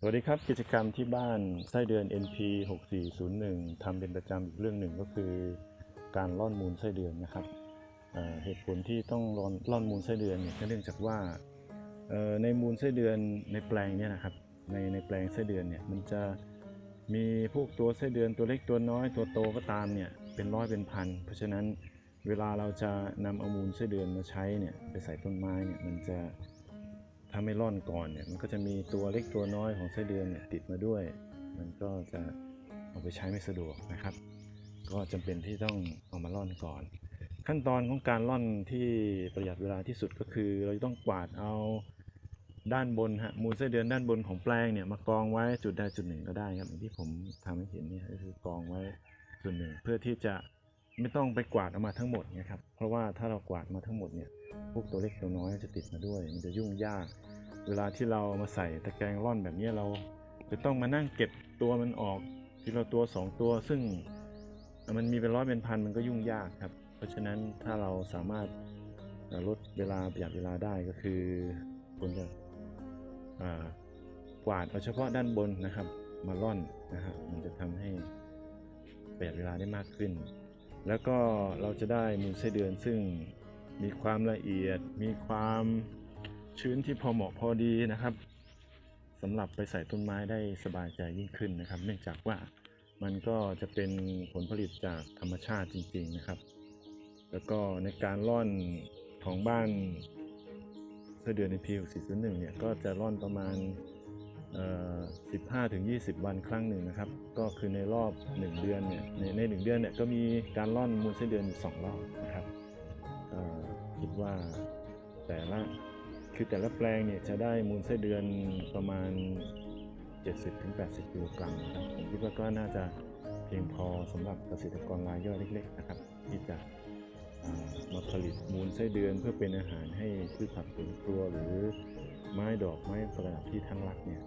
สวัสดีครับกิจกรรมที่บ้านไส้เดือน NP 6401ทำเป็นประจำอีกเรื่องหนึ่งก็คือ การล่อนมูลไส้เดือนนะครับเเหตุผลที่ต้องล่อนล่อนมูลไส้เดือนเนี่ยก็เนื่องจากว่าในมูลไส้เดือนในแปลงเนี่ยนะครับในในแปลงไส้เดือนเนี่ยมันจะมีพวกตัวไส้เดือนตัวเล็กตัวน้อย ตัวโตก็ตามเนี่ยเป็นร้อยเป็นพัน เพราะฉะนั้นเวลาเราจะนำเอามูลไส้เดือนมาใช้เนี่ยไปใส่ต้นไม้เนี่ยมันจะ ถ้าไม่ร่อนก่อนเนี่ยมันก็จะมีตัวเล็กตัวน้อยของไส้เดือนเนี่ยติดมาด้วย มันก็จะเอาไปใช้ไม่สะดวกนะครับ ก็จำเป็นที่ต้องเอามาร่อนก่อน ขั้นตอนของการร่อนที่ประหยัดเวลาที่สุดก็คือ เราจะต้องกวาดเอาด้านบนฮะมูลไส้เดือนด้านบนของแปลงเนี่ยมากองไว้จุดใดจุดหนึ่งก็ได้ครับอย่างที่ผมทำให้เห็นเนี่ยก็คือกองไว้จุดหนึ่งเพื่อที่จะ ไม่ต้องไปกวาดออกมาทั้งหมดนะครับ เพราะว่าถ้าเรากวาดมาทั้งหมดเนี่ย พวกตัวเล็กตัวน้อยจะติดมาด้วย มันจะยุ่งยาก เวลาที่เรามาใส่ตะแกรงร่อนแบบนี้เรา จะต้องมานั่งเก็บตัวมันออกทีละตัวสองตัว ซึ่งมันมีเป็นร้อยเป็นพันมันก็ยุ่งยากครับ เพราะฉะนั้นถ้าเราสามารถลดเวลาประหยัดเวลาได้ก็คือควรจะกวาดเอาเฉพาะด้านบนนะครับ มาร่อนนะครับมันจะทำให้ประหยัดเวลาได้มากขึ้น แล้วก็เราจะได้มูลไส้เดือนซึ่งมีความละเอียด มีความชื้นที่พอเหมาะพอดีนะครับสำหรับไปใส่ต้นไม้ได้สบายใจยิ่งขึ้นนะครับ เนื่องจากว่ามันก็จะเป็นผลผลิตจากธรรมชาติจริง ๆนะครับ แล้วก็ในการร่อนของบ้านไส้เดือนในพี401เนี่ยก็จะร่อนประมาณ 15ถึง20 วันครั้งหนึ่งนะครับ ก็คือในรอบ 1 เดือนเนี่ยในในหนึ่งเดือนเนี่ยก็มีการร่อนมูลไส้เดือนอยู่สองรอบนะครับคิดว่าแต่ละคือแต่ละแปลงเนี่ยจะได้มูลไส้เดือนประมาณ 70-80กิโลกรัมนะครับผมคิดว่าก็น่าจะเพียงพอสำหรับเกษตรกรรายย่อยเล็กๆนะครับที่จะมาผลิตมูลไส้เดือนเพื่อเป็นอาหารให้พืชผักสวนครัวหรือไม้ดอกไม้ประดับที่ทั้งรักเนี่ย